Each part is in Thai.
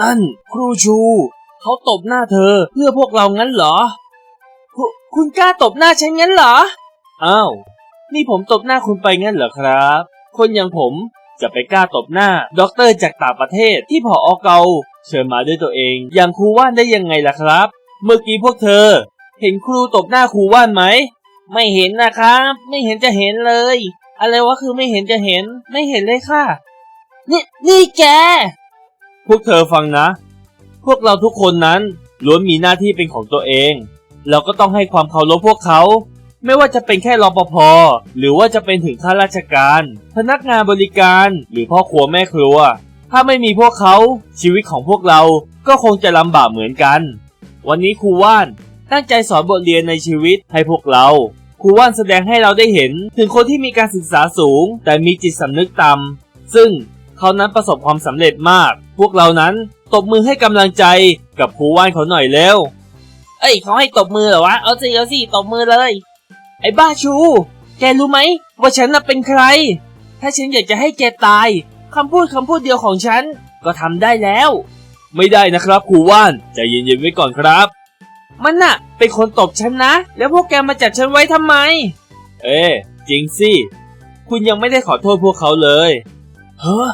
นั่น ครูชู เขาตบหน้าเธอเพื่อพวกเรางั้นเหรอคุคุณกล้าตบหน้าฉันงั้นเหรอ อ้าว นี่ผมตบหน้าคุณไปงั้นเหรอครับ คนอย่างผมจะไปกล้าตบหน้าด็อกเตอร์จากต่างประเทศที่ผออเกาเชิญมาด้วยตัวเอง อย่างครูว่านได้ยังไงล่ะครับ เมื่อกี้พวกเธอ เห็นครูตบหน้าครูว่านไหม ไม่เห็นนะครับ ไม่เห็นจะเห็นเลย อะไรวะคือไม่เห็นจะเห็น ไม่เห็นเลยค่ะ นี่นี่แก พวกเธอฟังนะ พวกเราทุกคนนั้นล้วนมีหน้าที่เป็นของตัวเอง เราก็ต้องให้ความเคารพพวกเขา ไม่ว่าจะเป็นแค่รปภหรือว่าจะเป็นถึงข้าราชการ พนักงานบริการหรือพ่อครัวแม่ครัว ถ้าไม่มีพวกเขา ชีวิตของพวกเราก็คงจะลำบากเหมือนกัน วันนี้ครูว่านตั้งใจสอนบทเรียนในชีวิตให้พวกเราครูว่านแสดงให้เราได้เห็นถึงคนที่มีการศึกษาสูง แต่มีจิตสำนึกต่ำซึ่งเขานั้นประสบความสำเร็จมาก พวกเรานั้นตบมือให้กำลังใจกับครูว่านเขาหน่อยเร็ว เอ้ยเขาให้ตบมือเหรอวะ เอาสิเอาสิตบมือเลย ไอ้บ้าชู แกรู้ไหมว่าฉันน่ะเป็นใคร ถ้าฉันอยากจะให้แกตายคำพูดคำพูดเดียวของฉันก็ทำได้แล้ว ไม่ได้นะครับครูว่านใจเย็นๆไว้ก่อนครับ มันน่ะ เป็นคนตบฉันนะ แล้วพวกแกมาจับฉันไว้ทำไม เอ๊จริงสิ คุณยังไม่ได้ขอโทษพวกเขาเลย เฮ้อ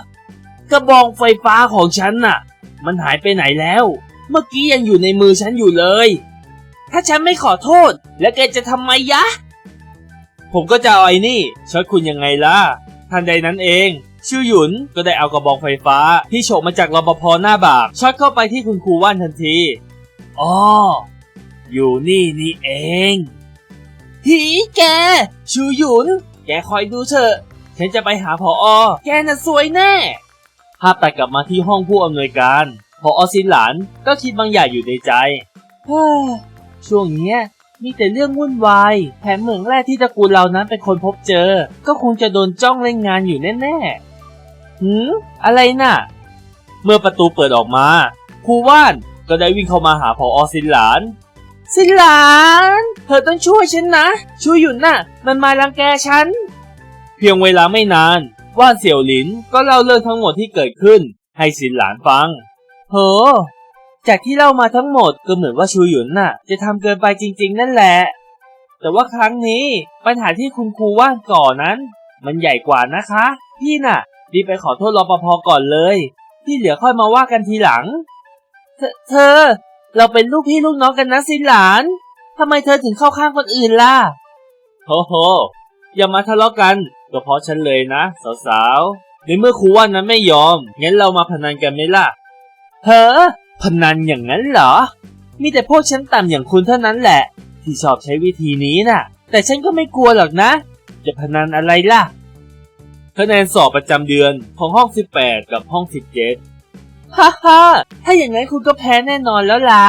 กระบองไฟฟ้าของฉันน่ะ มันหายไปไหนแล้ว เมื่อกี้ยังอยู่ในมือฉันอยู่เลย ถ้าฉันไม่ขอโทษ แล้วแกจะทำไมยะ ผมก็จะเอาไอ้นี่ช็อตคุณยังไงล่ะ ทันใดนั้นเองชื่อหยุนก็ได้เอากระบองไฟฟ้า ที่โฉบมาจากรปภหน้าบากช็อตเข้าไปที่คุณครูว่านทันทีอ๋ออยู่นี่นี่เองหีแกชูหยุน แกคอยดูเถอะ ฉันจะไปหาพออแกน่ะสวยแน่ ภาพตัดกลับมาที่ห้องผู้อำนวยการ พออสินหลานก็คิดบางอย่างอยู่ในใจเฮ้ยช่วงเนี้ยมีแต่เรื่องวุ่นวาย แถมเหมืองแรกที่ตระกูลเรานั้นเป็นคนพบเจอ ก็คงจะโดนจ้องเล่นงานอยู่แน่ๆหืมอะไรน่ะ เมื่อประตูเปิดออกมา ครูว่านก็ได้วิ่งเข้ามาหาพออสินหลาน สินหลาน เธอต้องช่วยฉันนะ ช่วยหยุนน่ะ มันมารังแกฉัน เพียงเวลาไม่นาน ว่านเสี่ยวหลินก็เล่าเรื่องทั้งหมดที่เกิดขึ้น ให้สินหลานฟังโหจากที่เล่ามาทั้งหมดก็เหมือนว่าชูหยุนน่ะ จะทำเกินไปจริง ๆ นั่นแหละ แต่ว่าครั้งนี้ปัญหาที่คุณครูว่างก่อนั้น มันใหญ่กว่านะคะ พี่น่ะรีบไปขอโทษรปภก่อนเลย ที่เหลือค่อยมาว่ากันทีหลัง เธอเธอเราเป็นลูกพี่ลูกน้องกันนะสินหลานทำไมเธอถึงเข้าข้างคนอื่นล่ะโฮโฮอย่ามาทะเลาะกัน ก็เพราะฉันเลยนะสาวๆในเมื่อครูว่านนั้นไม่ยอม งั้นเรามาพนันกันไหมล่ะ เฮ้อพนันอย่างนั้นเหรอ มีแต่พวกฉันต่ำอย่างคุณเท่านั้นแหละ ที่ชอบใช้วิธีนี้น่ะ แต่ฉันก็ไม่กลัวหรอกนะ จะพนันอะไรล่ะ คะแนนสอบประจำเดือนของห้อง 18 กับห้อง 17 ฮ่าฮ่าถ้าอย่างนั้นคุณก็แพ้แน่นอนแล้วล่ะ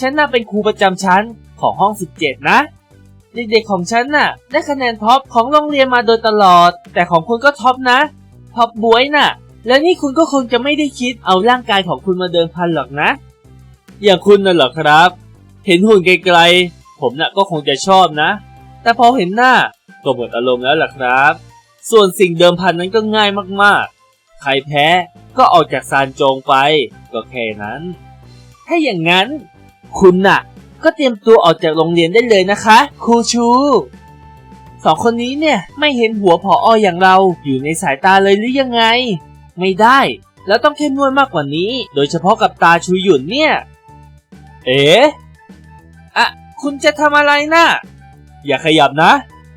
ฉันน่ะเป็นครูประจำชั้นของห้อง 17 นะ เด็กๆของฉันน่ะ ได้คะแนนท็อปของโรงเรียนมาโดยตลอด แต่ของคุณก็ท็อปนะท็อปบวยน่ะ แล้วนี่คุณก็คงจะไม่ได้คิดเอาร่างกายของคุณมาเดิมพันหรอกนะ อย่างคุณน่ะเหรอครับ เห็นหุ่นไกลๆ ผมน่ะก็คงจะชอบนะ แต่พอเห็นหน้าก็หมดอารมณ์แล้วล่ะครับ ส่วนสิ่งเดิมพันนั้นก็ง่ายมากๆ ใครแพ้ก็ออกจากซานโจงไป ก็แค่นั้น ถ้าอย่างนั้น คุณน่ะ ก็เตรียมตัวออกจากโรงเรียนได้เลยนะคะ ครูชูสองคนนี้เนี่ยไม่เห็นหัวผอออย่างเราอยู่ในสายตาเลยหรือยังไง ไม่ได้ แล้วต้องเข้มงวดมากกว่านี้ โดยเฉพาะกับตาชูหยุนเนี่ย เอ๋อะคุณจะทำอะไรนะ่ะ อย่าขยับนะ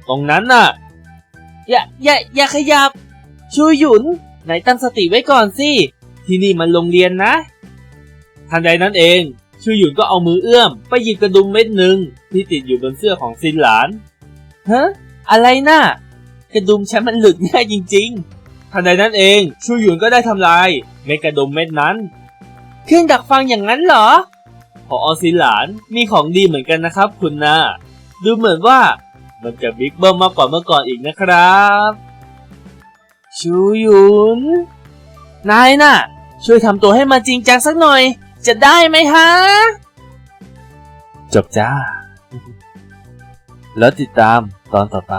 ตรงนั้นน่ะ อย่าอย่าอย่าขยับ ชูหยุนไหนตั้งสติไว้ก่อนสิที่นี่มันโรงเรียนนะ ทันใดนั้นเอง ชูหยุนก็เอามือเอื้อม ไปหยิบกระดุมเม็ดหนึ่งที่ติดอยู่บนเสื้อของซินหลานฮะอะไรน่ะกระดุมฉันมันหลุดง่ายจริง ๆ ทันใดนั้นเอง ชูหยุนก็ได้ทำลายเม็ดกระดุมเม็ดนั้น เครื่องดักฟังอย่างนั้นเหรอพออซินหลานมีของดีเหมือนกันนะครับ คุณนะดูเหมือนว่ามันจะบิ๊กเบิ้มมากกว่าเมื่อก่อนอีกนะครับ ชูหยุน นายน่ะ ช่วยทำตัวให้มันจริงจังสักหน่อย จะได้ไหมฮะ จบจ้า แล้วติดตามตอนต่อไป